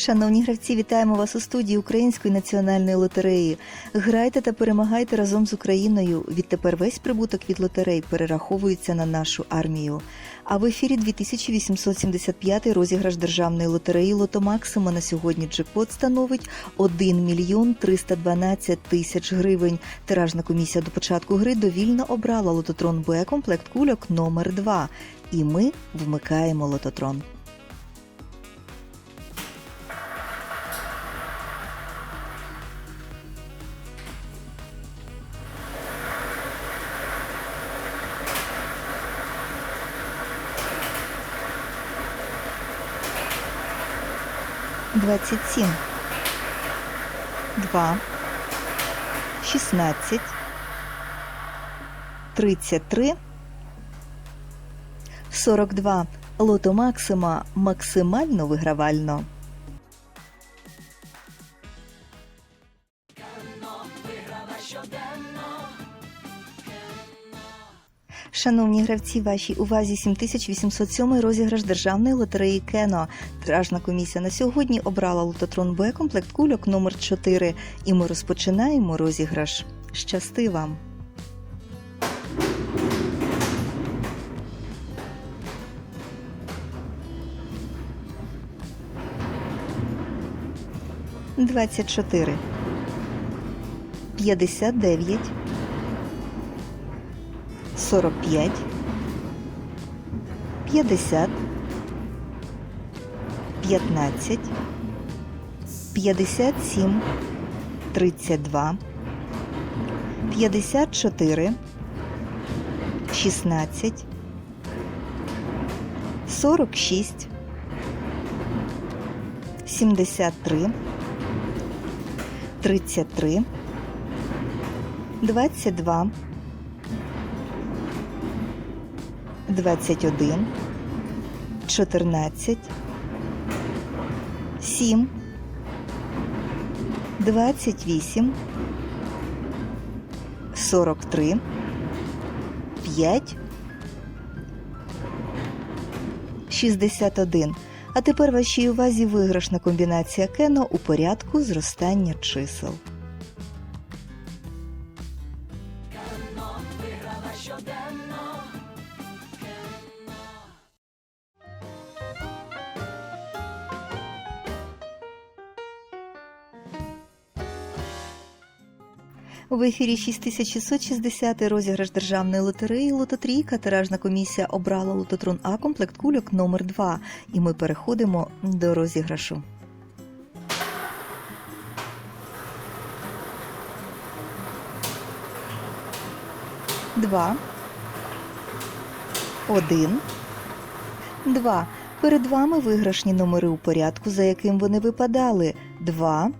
Шановні гравці, вітаємо вас у студії Української національної лотереї. Грайте та перемагайте разом з Україною. Відтепер весь прибуток від лотерей перераховується на нашу армію. А в ефірі 2875 розіграш державної лотереї Лото Максима на сьогодні джекпот становить 1 мільйон 312 тисяч гривень. Тиражна комісія до початку гри довільно обрала лототрон Б комплект кульок номер 2 І ми вмикаємо лототрон. Двадцять сім, два, шістнадцять, тридцять три, сорок два. Лото Максима максимально вигравально. Шановні гравці, вашій увазі 7807 розіграш державної лотереї Кено. Тиражна комісія на сьогодні обрала лототрон Б комплект кульок номер 4 і ми розпочинаємо розіграш. Щасти вам! Двадцять чотири. П'ятдесят дев'ять. 45, 50, 15, 57, 32, 54, 16, 46, 73, 33, 22, 21, 14, 7, 28, 43, 5, 61. А тепер вашій увазі виграшна комбінація кено у порядку зростання чисел. В ефірі 6660 розіграш державної лотереї Лототрійка. Тиражна комісія обрала лототрон А комплект кульок номер 2 І ми переходимо до розіграшу. Два. Один. Два. Перед вами виграшні номери у порядку, за яким вони випадали. Два.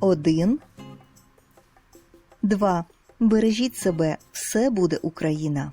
Один. Два. Бережіть себе, все буде Україна.